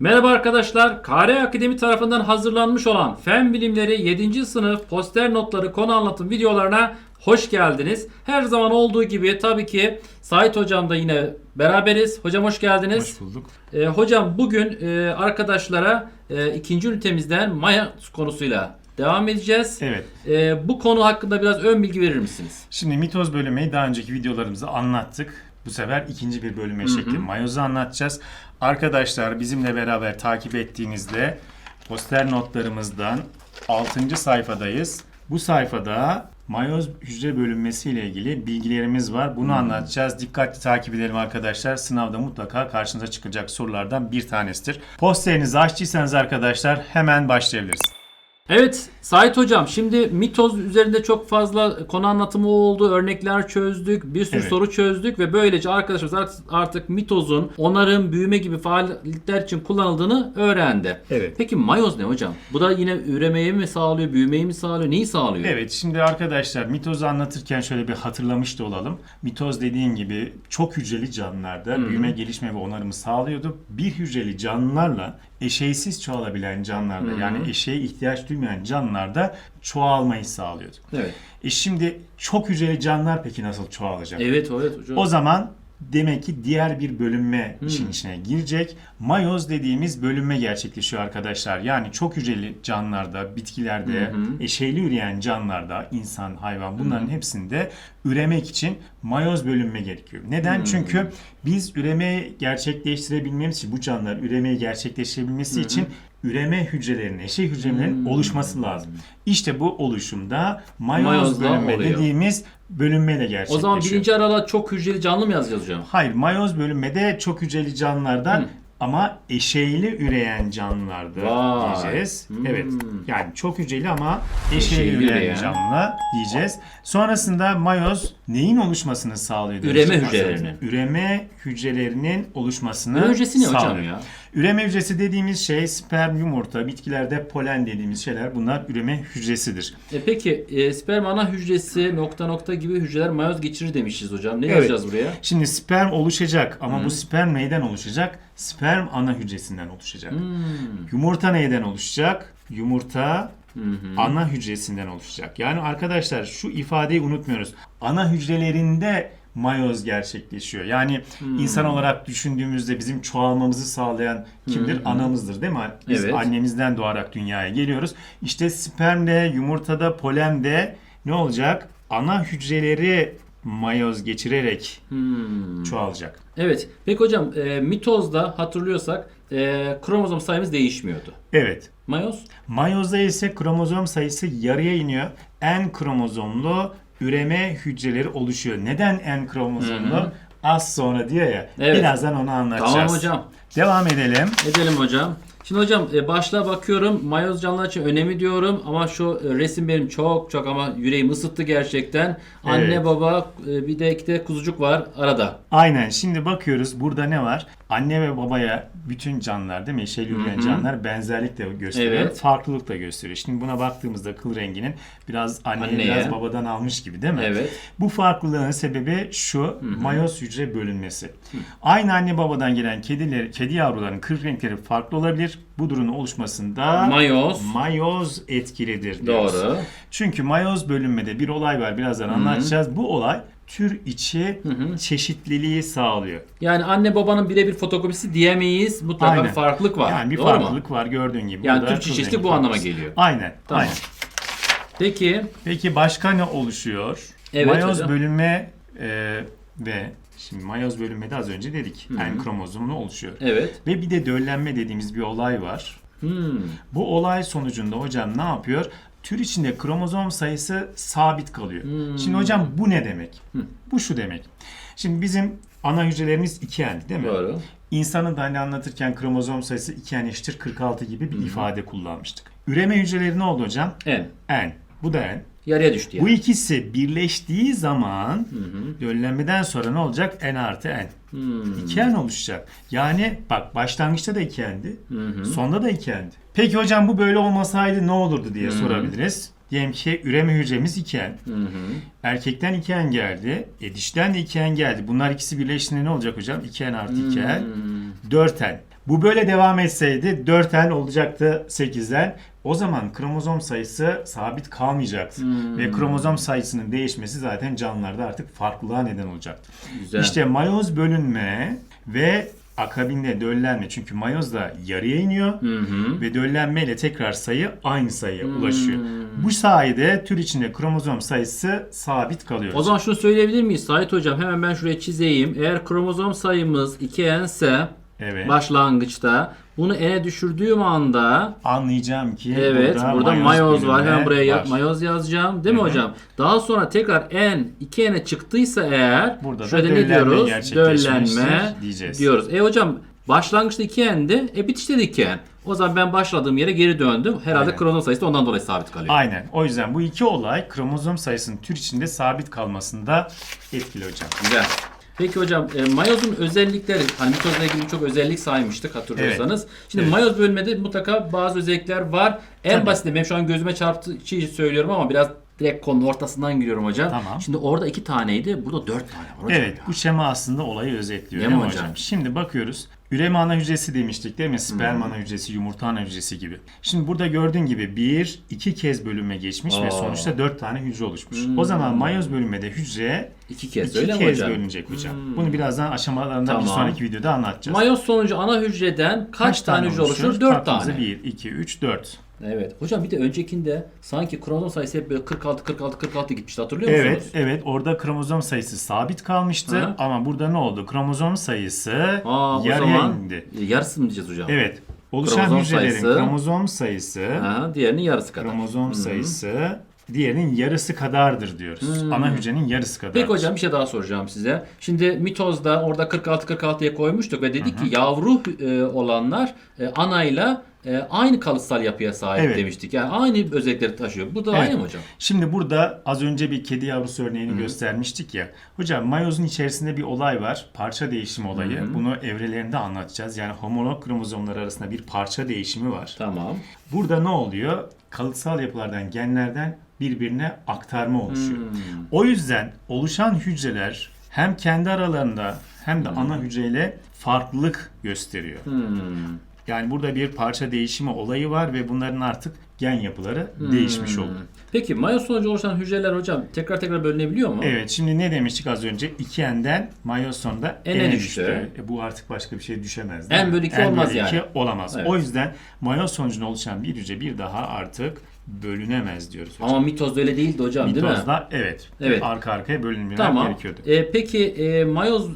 Merhaba arkadaşlar. KR Akademi tarafından hazırlanmış olan Fen Bilimleri 7. sınıf poster notları konu anlatım videolarına hoş geldiniz. Her zaman olduğu gibi tabii ki Sait Hocam da yine beraberiz. Hocam hoş geldiniz. Hoş bulduk. Ee, hocam bugün e, arkadaşlara e, ikinci ünitemizden Maya konusuyla devam edeceğiz. Evet. E, bu konu hakkında biraz ön bilgi verir misiniz? Şimdi mitoz bölümü daha önceki videolarımızda anlattık. Bu sefer ikinci bir bölüme şekli mayozu anlatacağız. Arkadaşlar bizimle beraber takip ettiğinizde poster notlarımızdan 6. sayfadayız. Bu sayfada mayoz hücre bölünmesi ile ilgili bilgilerimiz var. Bunu anlatacağız. Dikkatli takip edelim arkadaşlar. Sınavda mutlaka karşınıza çıkacak sorulardan bir tanesidir. Posterinizi açtıysanız arkadaşlar hemen başlayabiliriz. Evet Sait Hocam şimdi mitoz üzerinde çok fazla konu anlatımı oldu. Örnekler çözdük. Bir sürü Evet. soru çözdük ve böylece arkadaşımız artık, artık mitozun onarım, büyüme gibi faaliyetler için kullanıldığını öğrendi. Evet. Peki mayoz ne hocam? Bu da yine üremeyi mi sağlıyor, büyümeyi mi sağlıyor, neyi sağlıyor? Evet şimdi arkadaşlar mitozu anlatırken şöyle bir hatırlamış da olalım. Mitoz dediğin gibi çok hücreli canlılarda büyüme, gelişme ve onarımı sağlıyordu. Bir hücreli canlılarla eşeysiz çoğalabilen canlılarda yani eşeğe ihtiyaç duymayan canlılarda çoğalmayı sağlıyordu. Evet. E şimdi çok hücreli canlılar peki nasıl çoğalacak? Evet, evet hocam. O zaman demek ki diğer bir bölünme işin içine girecek. Mayoz dediğimiz bölünme gerçekleşiyor arkadaşlar. Yani çok hücreli canlılarda, bitkilerde, eşeyli üreyen canlılarda, insan, hayvan bunların hepsinde üremek için mayoz bölünme gerekiyor. Neden? Çünkü biz üremeyi gerçekleştirebilmemiz için bu canlılar üremeyi gerçekleştirebilmesi için üreme hücrelerinin, eşey hücrelerinin oluşması lazım. İşte bu oluşumda mayoz bölünme oluyor. dediğimiz bölünmeyle gerçekleşiyor. O zaman birinci aralığa çok hücreli canlı mı yazacağız hocam? Hayır, mayoz bölünmede çok hücreli canlılardan ama eşeyli üreyen canlılarda Vay. diyeceğiz. Hmm. Evet. Yani çok hücreli ama eşeyli, Eşeyli üreyen, üreyen. canlı diyeceğiz. Sonrasında mayoz neyin oluşmasını sağlıyor? Üreme hücrelerinin. Üreme hücrelerinin oluşmasını Üreme hücresi ne hocam sağlıyor. ya? Üreme hücresi dediğimiz şey sperm, yumurta, bitkilerde polen dediğimiz şeyler bunlar üreme hücresidir. E peki e, sperm ana hücresi nokta nokta gibi hücreler mayoz geçirir demişiz hocam. Ne Evet. yazacağız buraya? Şimdi sperm oluşacak ama bu sperm neyden oluşacak? Sperm ana hücresinden oluşacak. Hmm. Yumurta neyden oluşacak? Yumurta ana hücresinden oluşacak. Yani arkadaşlar şu ifadeyi unutmuyoruz. Ana hücrelerinde mayoz gerçekleşiyor. Yani insan olarak düşündüğümüzde bizim çoğalmamızı sağlayan kimdir? Anamızdır değil mi? Biz Evet. annemizden doğarak dünyaya geliyoruz. İşte spermde, yumurtada, polende ne olacak? Ana hücreleri mayoz geçirerek Hmm. çoğalacak. Evet. Peki hocam e, mitozda hatırlıyorsak e, kromozom sayımız değişmiyordu. Evet. Mayoz? Mayozda ise kromozom sayısı yarıya iniyor. En kromozomlu üreme hücreleri oluşuyor. Neden en kromozomlu? Az sonra diyor ya. Evet. Birazdan onu anlatacağız. Tamam hocam. Devam edelim. Edelim hocam. Şimdi hocam e, başlığa bakıyorum. Mayoz canlılar için önemi diyorum ama şu e, resim benim çok çok ama yüreğimi ısıttı gerçekten. Anne Evet. baba e, bir de iki de kuzucuk var arada. Aynen. Şimdi bakıyoruz. Burada ne var? Anne ve babaya bütün canlılar değil mi? Eşeğli üreyen canlılar benzerlik de gösteriyor. Evet. Farklılık da gösteriyor. Şimdi buna baktığımızda kıl renginin biraz anneye, Anneye. biraz babadan almış gibi değil mi? Evet. Bu farklılığın sebebi şu mayoz hücre bölünmesi. Aynı anne babadan gelen kediler, kedi yavrularının kırk renkleri farklı olabilir. Bu durumun oluşmasında Mayoz. mayoz etkilidir diyoruz. Doğru. Çünkü mayoz bölünmede bir olay var. Birazdan anlatacağız. Bu olay tür içi çeşitliliği sağlıyor. Yani anne babanın birebir fotokopisi diyemeyiz. Mutlaka Aynen. bir farklılık var. Yani bir Doğru mu? farklılık var gördüğün gibi. Yani tür rengi bu anlama geliyor. Aynen. Tamam. Aynen. Peki. Peki başka ne oluşuyor? Evet mayoz hocam. bölünme e, ve şimdi mayoz bölünmede az önce dedik. En kromozomlu oluşuyor. Evet. Ve bir de döllenme dediğimiz bir olay var. Hmm. Bu olay sonucunda hocam ne yapıyor? Tür içinde kromozom sayısı sabit kalıyor. Hmm. Şimdi hocam bu ne demek? Bu şu demek. Şimdi bizim ana hücrelerimiz iki en değil mi? Doğru. İnsanı da hani anlatırken kromozom sayısı 2 en eşittir 46 gibi bir ifade kullanmıştık. Üreme hücreleri ne oldu hocam? En. En. Bu da en. Yarıya düştü yani. Bu ikisi birleştiği zaman döllenmeden sonra ne olacak? En artı en. Hmm. İki en oluşacak. Yani bak başlangıçta da iki endi. Sonda da iki endi. Peki hocam bu böyle olmasaydı ne olurdu diye sorabiliriz. Diyelim ki üreme hücremiz iken. Erkekten iken geldi. E dişten de iken geldi. Bunlar ikisi birleştiğinde ne olacak hocam? 2n artı 2n. 4n. Bu böyle devam etseydi 4'en olacaktı 8'den. O zaman kromozom sayısı sabit kalmayacaktı. Hmm. Ve kromozom sayısının değişmesi zaten canlılarda artık farklılığa neden olacaktı. Güzel. İşte mayoz bölünme ve akabinde döllenme. Çünkü mayoz da yarıya iniyor Hı hı. ve döllenmeyle tekrar sayı aynı sayıya Hmm. ulaşıyor. Bu sayede tür içinde kromozom sayısı sabit kalıyor. O zaman şunu söyleyebilir miyiz Sait Hocam? Hemen ben şuraya çizeyim. Eğer kromozom sayımız 2n ise evet. başlangıçta bunu n'e düşürdüğüm anda Anlayacağım ki Evet, burada, burada, mayoz var. Hemen buraya ya- var. mayoz yazacağım. Değil mi Hı hı. hocam? Daha sonra tekrar n 2n'e çıktıysa eğer Burada da şurada ne diyoruz? Döllenme diyeceğiz. diyoruz. E hocam başlangıçta 2n'di. E bitişte de 2n. O zaman ben başladığım yere geri döndüm. Herhalde Aynen. kromozom sayısı da ondan dolayı sabit kalıyor. Aynen. O yüzden bu iki olay kromozom sayısının tür içinde sabit kalmasında etkili hocam. Güzel. Peki hocam e, mayozun özellikleri hani mitozla ilgili birçok özellik saymıştık hatırlıyorsanız. Şimdi Evet. mayoz bölümünde mutlaka bazı özellikler var. En Tabii. basit benim şu an gözüme çarptığı şeyi söylüyorum ama biraz direkt konunun ortasından giriyorum hocam. Tamam. Şimdi orada iki taneydi. Burada dört tane var hocam. Evet, ya. bu şema aslında olayı özetliyor. Değil mi hocam? hocam? Şimdi bakıyoruz. Üreme ana hücresi demiştik değil mi? Sperm ana hücresi, yumurta ana hücresi gibi. Şimdi burada gördüğün gibi bir, iki kez bölünme geçmiş Aa. ve sonuçta dört tane hücre oluşmuş. Hmm. O zaman mayoz bölünmede hücre İki kez iki öyle mi kez hocam? bölünecek hocam. Hmm. Bunu birazdan aşamalarından bir Tamam. sonraki videoda anlatacağız. Mayoz sonucu ana hücreden kaç, tane, hücre oluşur? Dört tane. 1, 2, 3, 4. Evet. Hocam bir de öncekinde sanki kromozom sayısı hep böyle 46 46 46 gitmişti hatırlıyor musunuz? Evet, evet. Orada kromozom sayısı sabit kalmıştı Hı. ama burada ne oldu? Kromozom sayısı Aa, yarıya zaman indi. yarısı mı diyeceğiz hocam? Evet. Oluşan Kromozom hücrelerin sayısı- kromozom sayısı, Ha, diğerinin yarısı kadar. kromozom sayısı diğerinin yarısı kadardır diyoruz. Hmm. Ana hücrenin yarısı kadar. Peki hocam bir şey daha soracağım size. Şimdi mitozda orada 46-46'ya koymuştuk ve dedik ki yavru e, olanlar e, anayla e, aynı kalıtsal yapıya sahip Evet. demiştik. Yani aynı özellikleri taşıyor. Bu da Evet. aynı mı hocam? Şimdi burada az önce bir kedi yavrusu örneğini göstermiştik ya. Hocam mayozun içerisinde bir olay var. Parça değişimi olayı. Bunu evrelerinde anlatacağız. Yani homolog kromozomlar arasında bir parça değişimi var. Tamam. Burada ne oluyor? Kalıtsal yapılardan, genlerden birbirine aktarma oluşuyor. Hmm. O yüzden oluşan hücreler hem kendi aralarında hem de ana hücreyle farklılık gösteriyor. Hmm. Yani burada bir parça değişimi olayı var ve bunların artık gen yapıları değişmiş oldu. Peki mayoz sonucu oluşan hücreler hocam tekrar tekrar bölünebiliyor mu? Evet şimdi ne demiştik az önce? 2n'den mayoz sonunda N'e n'e düştü. düştü. E, bu artık başka bir şey düşemez. N bölü iki N olmaz bölü yani. olamaz. Evet. O yüzden mayoz sonucunda oluşan bir hücre bir daha artık bölünemez diyoruz hocam. Ama mitozda öyle değildi hocam değil mi? Mitozda evet, Evet. arka arkaya bölünmeler Tamam. gerekiyordu. E, peki e, mayoz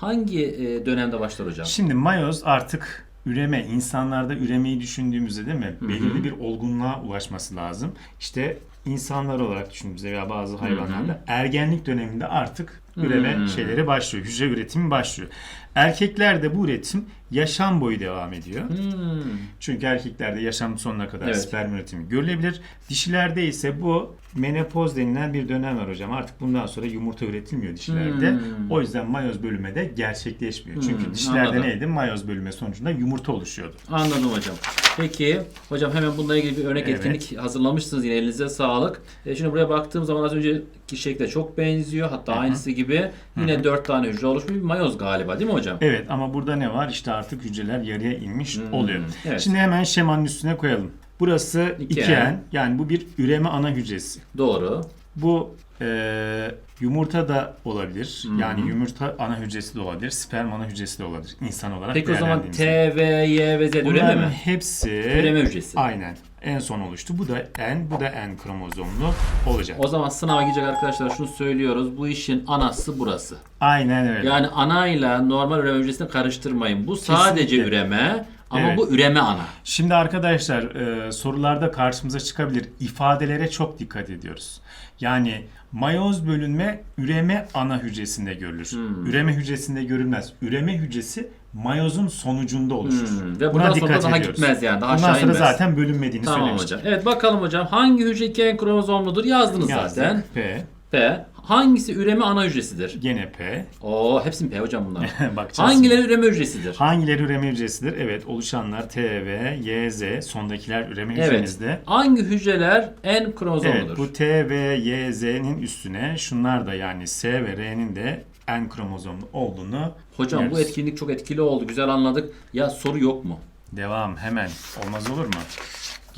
hangi e, dönemde başlar hocam? Şimdi mayoz artık üreme, insanlarda üremeyi düşündüğümüzde değil mi? Belirli bir olgunluğa ulaşması lazım. İşte insanlar olarak düşündüğümüzde veya bazı hayvanlarda ergenlik döneminde artık üreme Hı. şeyleri başlıyor. Hücre üretimi başlıyor. Erkeklerde bu üretim yaşam boyu devam ediyor. Hmm. Çünkü erkeklerde yaşam sonuna kadar Evet. sperm üretimi görülebilir. Dişilerde ise bu menopoz denilen bir dönem var hocam. Artık bundan sonra yumurta üretilmiyor dişilerde. Hmm. O yüzden mayoz bölünme de gerçekleşmiyor. Çünkü Hmm, dişilerde anladım. neydi? Mayoz bölünme sonucunda yumurta oluşuyordu. Anladım hocam. Peki hocam hemen bununla ilgili bir örnek Evet. etkinlik hazırlamışsınız yine elinize sağlık. E, şimdi buraya baktığım zaman az önceki şekle çok benziyor. Hatta Hı hı. aynısı gibi yine dört tane hücre oluşmuş bir mayoz galiba değil mi hocam? Evet ama burada ne var? İşte artık hücreler yarıya inmiş Hmm, oluyor. evet. Şimdi hemen şemanın üstüne koyalım. Burası İki 2N. N. Yani bu bir üreme ana hücresi. Doğru. Bu e, yumurta da olabilir. Hı. Yani yumurta ana hücresi de olabilir. Sperm ana hücresi de olabilir. İnsan olarak Peki o zaman. T, V, Y ve Z üreme mi? hepsi Üreme hücresi. aynen en son oluştu. Bu da N, bu da N kromozomlu olacak. O zaman sınava girecek arkadaşlar şunu söylüyoruz. Bu işin anası burası. Aynen öyle. Yani anayla normal üreme hücresini karıştırmayın. Bu sadece Kesinlikle. üreme ama Evet. bu üreme ana. Şimdi arkadaşlar e, sorularda karşımıza çıkabilir. İfadelere çok dikkat ediyoruz. Yani mayoz bölünme üreme ana hücresinde görülür. Hmm. Üreme hücresinde görülmez. Üreme hücresi mayozun sonucunda oluşur. Hmm, Ve Buna dikkat daha ediyoruz. gitmez yani. Daha Bundan sonra inmez. zaten bölünmediğini Tamam söylemiştik. hocam. Evet bakalım hocam. Hangi hücre iken kromozomludur? Yazdınız Yazdık. zaten. P, P. Hangisi üreme ana hücresidir? gene P. Oo hepsi P hocam bunlar? Bakacağız. Hangileri üreme hücresidir? Hangileri üreme hücresidir? Evet oluşanlar T, V, Y, Z. Sondakiler üreme Evet. hücremizde. Hangi hücreler en Evet kromozomludur? bu T, V, Y, Z'nin üstüne şunlar da yani S ve R'nin de N kromozomlu olduğunu Hocam bu biliyoruz. etkinlik çok etkili oldu. Güzel anladık. Ya soru yok mu? Devam hemen. Olmaz olur mu?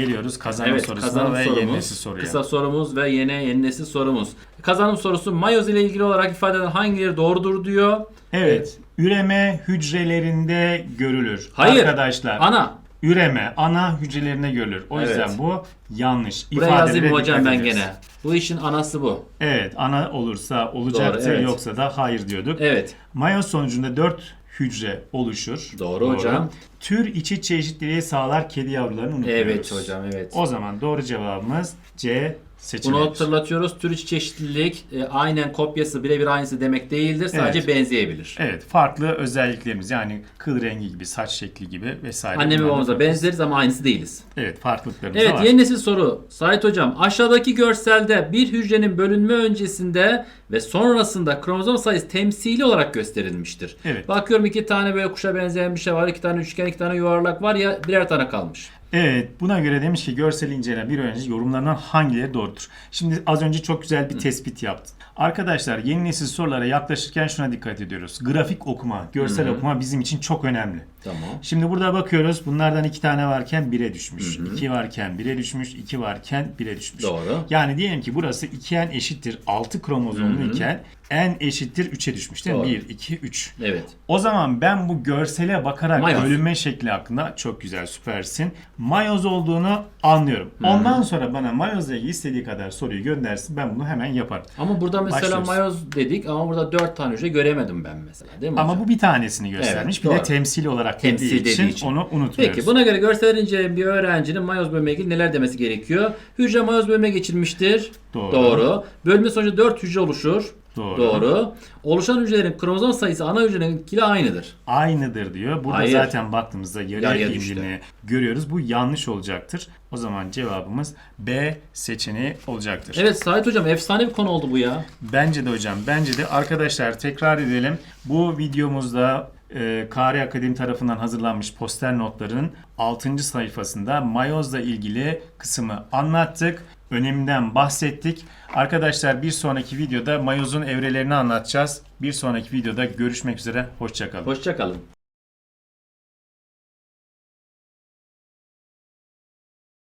Geliyoruz kazanım Evet, sorusuna kazanım ve sorumuz, yeni nesil soruya. kısa sorumuz ve yeni yeni nesil sorumuz. Kazanım sorusu mayoz ile ilgili olarak ifade eden hangileri doğrudur diyor. Evet. Üreme hücrelerinde görülür. Hayır. Arkadaşlar. Ana. Üreme ana hücrelerinde görülür. O Evet. yüzden bu yanlış. Buraya yazayım hocam ben gene. Bu işin anası bu. Evet. Ana olursa olacaktır. Doğru, evet. Yoksa da hayır diyorduk. Evet. Mayoz sonucunda 4 hücre oluşur. Doğru hocam. Tür içi çeşitliliği sağlar kedi yavrularını unutuyoruz. Evet hocam evet. O zaman doğru cevabımız C seçeneği. Bunu hatırlatıyoruz. Tür içi çeşitlilik e, aynen kopyası birebir aynısı demek değildir. Sadece Evet. benzeyebilir. Evet, farklı özelliklerimiz yani kıl rengi gibi, saç şekli gibi vesaire. Anneme Bunlar da- babamıza benzeriz ama aynısı değiliz. Evet, farklılıklarımız da Evet var. yeni nesil soru. Sait hocam aşağıdaki görselde bir hücrenin bölünme öncesinde ve sonrasında kromozom sayısı temsili olarak gösterilmiştir. Evet. Bakıyorum iki tane böyle kuşa benzeyen bir şey var. iki tane üçgen, iki tane yuvarlak var ya birer tane kalmış. Evet, buna göre demiş ki görsel inceleme bir önceki yorumlarından hangileri doğrudur? Şimdi az önce çok güzel bir tespit yaptın. Arkadaşlar yeni nesil sorulara yaklaşırken şuna dikkat ediyoruz. Grafik okuma, görsel okuma bizim için çok önemli. Tamam. Şimdi burada bakıyoruz. Bunlardan iki tane varken 1'e düşmüş. 2 varken 1'e düşmüş. 2 varken 1'e düşmüş. Doğru. Yani diyelim ki burası 2n eşittir 6 kromozomlu iken n eşittir 3'e düşmüş değil mi? Doğru. 1, 2, 3. Evet. O zaman ben bu görsele bakarak Mayoz. bölünme şekli hakkında çok güzel süpersin. Mayoz olduğunu anlıyorum. Ondan sonra bana mayozla ilgili istediği kadar soruyu göndersin. Ben bunu hemen yaparım. Ama burada mesela Başlıyoruz. mayoz dedik ama burada dört tane hücre göremedim ben mesela değil mi Ama hocam? bu bir tanesini göstermiş. Evet, bir de doğru. temsil olarak Temsil dediği için, için. onu unutmuyoruz. Peki buna göre görsel inceleyen bir öğrencinin mayoz bölümüne ilgili neler demesi gerekiyor? Hücre mayoz bölümüne geçirmiştir. Doğru. Bölünme sonucu 4 hücre oluşur. Doğru. Doğru. Oluşan hücrelerin kromozom sayısı ana hücreninkiyle aynıdır. aynıdır diyor. Burada Hayır. zaten baktığımızda yarıya düştü. indiğini görüyoruz. Bu yanlış olacaktır. O zaman cevabımız B seçeneği olacaktır. Evet Sait hocam efsane bir konu oldu bu ya. Bence de hocam. Bence de arkadaşlar tekrar edelim. Bu videomuzda e, Kari Akademi tarafından hazırlanmış poster notların 6. sayfasında mayozla ilgili kısmı anlattık. Öneminden bahsettik. Arkadaşlar bir sonraki videoda mayozun evrelerini anlatacağız. Bir sonraki videoda görüşmek üzere. Hoşçakalın. Hoşçakalın.